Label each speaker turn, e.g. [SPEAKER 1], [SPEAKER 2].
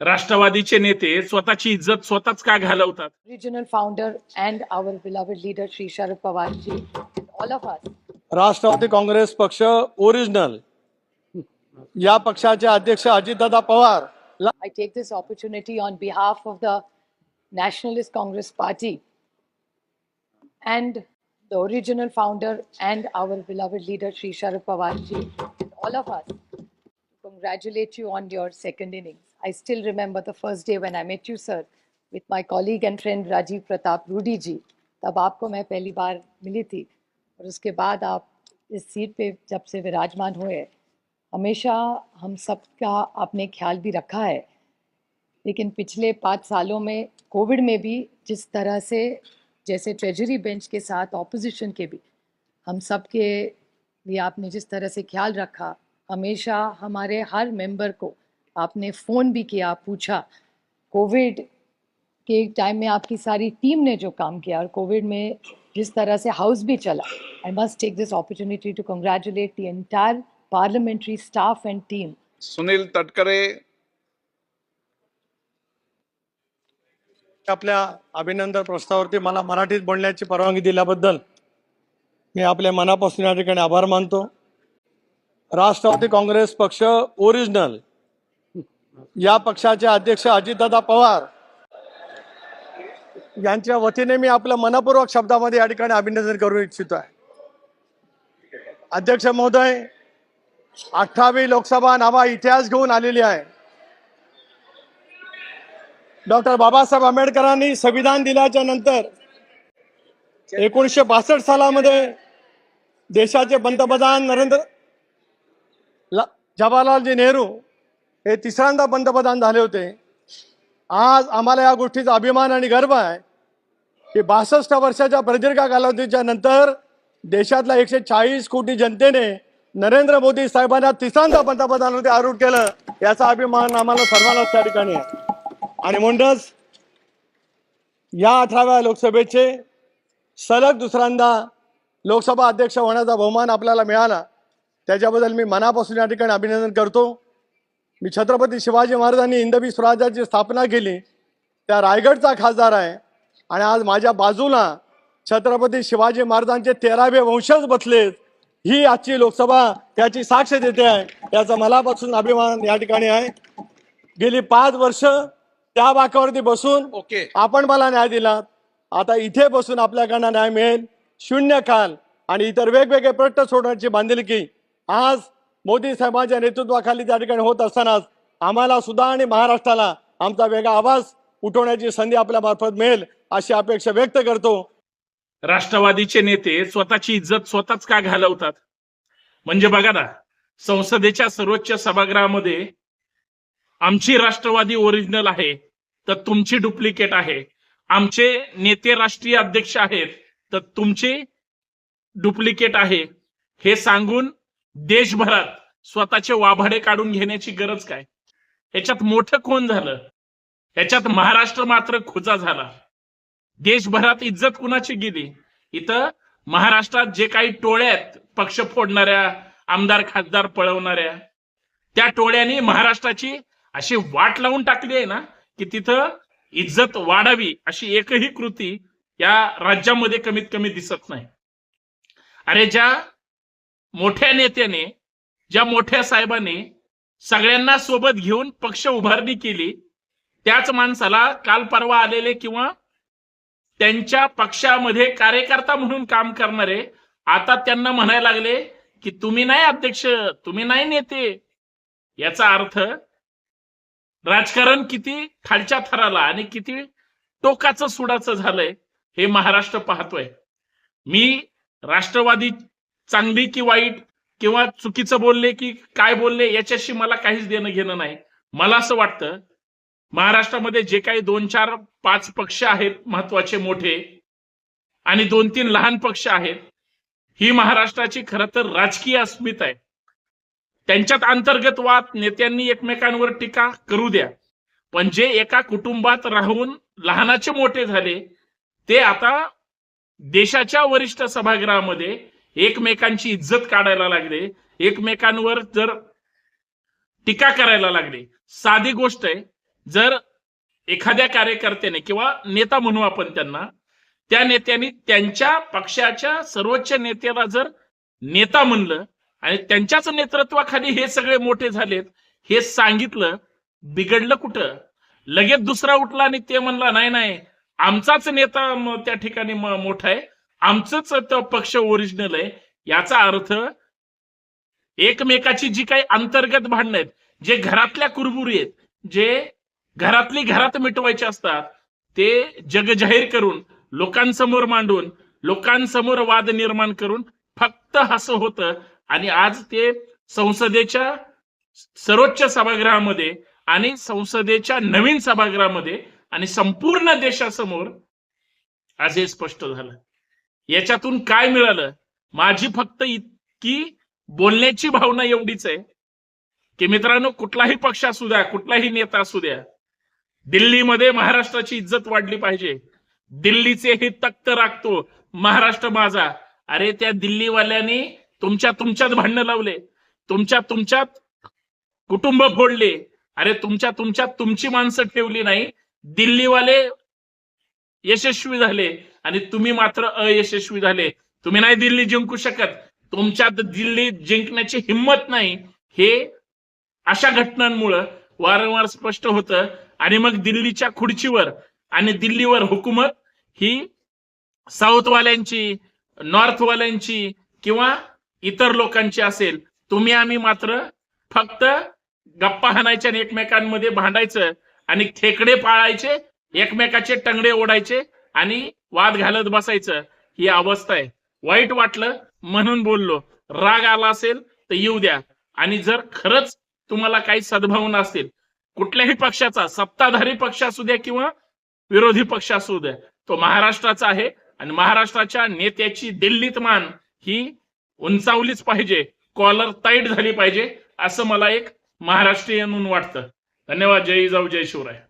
[SPEAKER 1] राष्ट्रवादीचे नेते स्वतःची इज्जत स्वतःच का घालवतात
[SPEAKER 2] founder and our beloved leader Sri Sharad Pawar ji, and all of us,
[SPEAKER 3] Rashtrawadi Congress पक्ष ओरिजिनल या पक्षाचे अध्यक्ष अजितदादा पवार ला-
[SPEAKER 2] I take this opportunity on behalf of the Nationalist Congress Party and the original founder and our beloved leader Sri Sharad Pawar ji, and all of us, to congratulate you on your second innings. I still remember the first day when I met you, sir, with my colleague and friend Rajiv Pratap Rudi ji. तब आपको मैं पहली बार milli थी और उसके बाद आप इस seat पे जब से विराजमान हुए हमेशा हम सब का आपने ख्याल भी रखा है लेकिन पिछले पाँच सालों में कोविड में भी जिस तरह से जैसे ट्रेजरी बेंच के साथ ऑपोजिशन के भी हम सब के लिए आपने जिस तरह से ख्याल रखा हमेशा हमारे हर मेंबर को आपने फ़ोन भी किया पूछा कोविड के टाइम में आपकी सारी टीम ने जो काम किया और कोविड में जिस तरह से हाउस भी चला I must take this opportunity to congratulate the entire parliamentary staff and team
[SPEAKER 4] Sunil Tatkare.
[SPEAKER 3] आपल्या अभिनंदन प्रस्तावावरती मला मराठीत बोलण्याची परवानगी दिल्याबद्दल मी आपल्या मनापासून या ठिकाणी आभार मानतो. राष्ट्रवादी काँग्रेस पक्ष ओरिजिनल या पक्षाचे अध्यक्ष अजितदादा पवार यांच्या वतीने मी आपलं मनपूर्वक शब्दामध्ये या ठिकाणी अभिनंदन करू इच्छितो आहे. अध्यक्ष महोदय अठरावी लोकसभा नावा इतिहास घेऊन आलेली आहे. डॉक्टर बाबासाहेब आंबेडकरांनी संविधान दिल्याच्या नंतर एकोणीसशे बासष्ट सालामध्ये देशाचे पंतप्रधान नरेंद्र जवाहरलालजी नेहरू हे तिसऱ्यांदा पंतप्रधान झाले होते. आज आम्हाला या गोष्टीचा अभिमान आणि गर्व आहे की बासष्ट वर्षाच्या प्रदीर्घ कालावधीच्या नंतर देशातल्या एकशे चाळीस कोटी जनतेने नरेंद्र मोदी साहेबांना तिसऱ्यांदा पंतप्रधानामध्ये आरूढ केलं याचा अभिमान आम्हाला सर्वांनाच त्या ठिकाणी आहे. आणि म्हणूनच या अठराव्या लोकसभेचे सलग दुसऱ्यांदा लोकसभा अध्यक्ष होण्याचा बहुमान आपल्याला मिळाला. त्याच्याबद्दल मी मनापासून या ठिकाणी अभिनंदन करतो. मी छत्रपती शिवाजी महाराजांनी हिंदवी स्वराज्याची स्थापना केली. त्या रायगडचा खासदार आहे. आणि आज माझ्या बाजूला छत्रपती शिवाजी महाराजांचे तेरावे वंशज बसलेत ही आजची लोकसभा त्याची साक्ष देते आहे. याचा मनापासून अभिमान या ठिकाणी आहे. गेली पाच वर्ष त्या बाकावरती बसून
[SPEAKER 4] ओके.
[SPEAKER 3] आपण मला न्याय दिला. आता इथे बसून आपल्याकडनं न्याय मिळेल. शून्य काल आणि इतर वेगवेगळे प्रश्न सोडण्याची बांधिलकी. आज मोदी साहेबांच्या नेतृत्वाखाली त्या ठिकाणी होत असतानाच आम्हाला सुद्धा आणि महाराष्ट्राला आमचा वेगळा आवाज उठवण्याची संधी आपल्या मार्फत मिळेल अशी अपेक्षा व्यक्त करतो.
[SPEAKER 1] राष्ट्रवादीचे नेते स्वतःची इज्जत स्वतःच का घालवतात? म्हणजे बघा ना संसदेच्या सर्वोच्च सभागृहामध्ये आमची राष्ट्रवादी ओरिजिनल आहे तर तुमची डुप्लिकेट आहे. आमचे नेते राष्ट्रीय अध्यक्ष आहेत तर तुमची डुप्लिकेट आहे. हे सांगून देशभरात स्वतःचे वाभाडे काढून घेण्याची गरज काय? याच्यात मोठं कोण झालं? याच्यात महाराष्ट्र मात्र खुजा झाला. देशभरात इज्जत कुणाची गेली? इथं महाराष्ट्रात जे काही टोळ्यात पक्ष फोडणाऱ्या आमदार खासदार पळवणाऱ्या त्या टोळ्यांनी महाराष्ट्राची अशी वाट लावून टाकली आहे ना की तिथं इज्जत वाढावी अशी एकही कृती या राज्यामध्ये कमीत कमी दिसत नाही. अरे ज्या मोठ्या नेत्याने ज्या मोठ्या साहेबाने सगळ्यांना सोबत घेऊन पक्ष उभारणी केली त्याच माणसाला काल परवा आलेले किंवा त्यांच्या पक्षामध्ये कार्यकर्ता म्हणून काम करणारे आता त्यांना म्हणायला लागले की तुम्ही नाही अध्यक्ष तुम्ही नाही नेते. याचा अर्थ राजकारण किती खालच्या थराला आणि किती टोकाचं सुडाचं झालंय हे महाराष्ट्र पाहतोय. मी राष्ट्रवादी चांगली की वाईट किंवा चुकीचं बोलले की काय बोलले याच्याशी मला काहीच देणं घेणं नाही. मला असं वाटतं महाराष्ट्रामध्ये जे काही दोन चार पाच पक्ष आहेत महत्त्वाचे मोठे आणि दोन तीन लहान पक्ष आहेत ही महाराष्ट्राची खरं तर राजकीय अस्मिता आहे. त्यांच्यात अंतर्गत वाद नेत्यांनी एकमेकांवर टीका करू द्या. पण जे एका कुटुंबात राहून लहानाचे मोठे झाले ते आता देशाच्या वरिष्ठ सभागृहामध्ये एकमेकांची इज्जत काढायला लागले. एकमेकांवर जर टीका करायला लागली. साधी गोष्ट आहे जर एखाद्या कार्यकर्त्याने किंवा नेता म्हणू आपण त्यांना त्या नेत्यांनी त्यांच्या पक्षाच्या सर्वोच्च नेत्याला जर नेता म्हणलं आणि त्यांच्याच नेतृत्वाखाली हे सगळे मोठे झालेत हे सांगितलं बिघडलं कुठं? लगेच दुसरा उठला आणि ते म्हणला नाही नाही आमचाच नेता त्या ठिकाणी मोठा आहे. आमचंच पक्ष ओरिजिनल आहे. याचा अर्थ एकमेकाची जी काही अंतर्गत भांडणं आहेत जे घरातल्या कुरबुरी आहेत जे घरातली घरात मिटवायचे असतात ते जग जाहीर करून लोकांसमोर मांडून लोकांसमोर वाद निर्माण करून फक्त हसं होतं. आणि आज ते संसदेच्या सर्वोच्च सभागृहामध्ये आणि संसदेच्या नवीन सभागृहामध्ये आणि संपूर्ण देशासमोर आज हे स्पष्ट झालं. याच्यातून काय मिळालं? माझी फक्त इतकी बोलण्याची भावना एवढीच आहे की मित्रांनो कुठलाही पक्ष असू द्या कुठलाही नेता असू द्या दिल्लीमध्ये महाराष्ट्राची इज्जत वाढली पाहिजे. दिल्लीचे हे तक्त राखतो महाराष्ट्र माझा. अरे त्या दिल्लीवाल्यांनी तुमच्या तुमच्यात भांडणं लावले तुमच्या तुमच्यात कुटुंब फोडले. अरे तुमच्या तुमच्यात तुमची माणसं ठेवली नाही. दिल्लीवाले यशस्वी झाले आणि तुम्ही मात्र अयशस्वी झाले. तुम्ही नाही दिल्ली जिंकू शकत. तुमच्यात दिल्ली जिंकण्याची हिंमत नाही. हे अशा घटनांमुळं वारंवार स्पष्ट होतं. आणि मग दिल्लीच्या खुर्चीवर आणि दिल्लीवर हुकूमत ही साऊथवाल्यांची नॉर्थवाल्यांची किंवा इतर लोकांची असेल. तुम्ही आम्ही मात्र फक्त गप्पा हाणायच्या आणि एकमेकांमध्ये भांडायचं आणि खेकडे पाळायचे एकमेकाचे टंगडे ओढायचे आणि वाद घालत बसायचं. ही अवस्था आहे. वाईट वाटलं म्हणून बोललो. राग आला असेल तर येऊ द्या. आणि जर खरंच तुम्हाला काही सद्भावना असतील कुठल्याही पक्षाचा सत्ताधारी पक्ष असू द्या किंवा विरोधी पक्ष असू द्या तो महाराष्ट्राचा आहे आणि महाराष्ट्राच्या नेत्याची दिल्लीत मान ही उंचावलीच पाहिजे कॉलर टाईट झाली पाहिजे असं मला एक महाराष्ट्रीयन म्हणून वाटतं. धन्यवाद. जय जाऊ. जय शिवराय.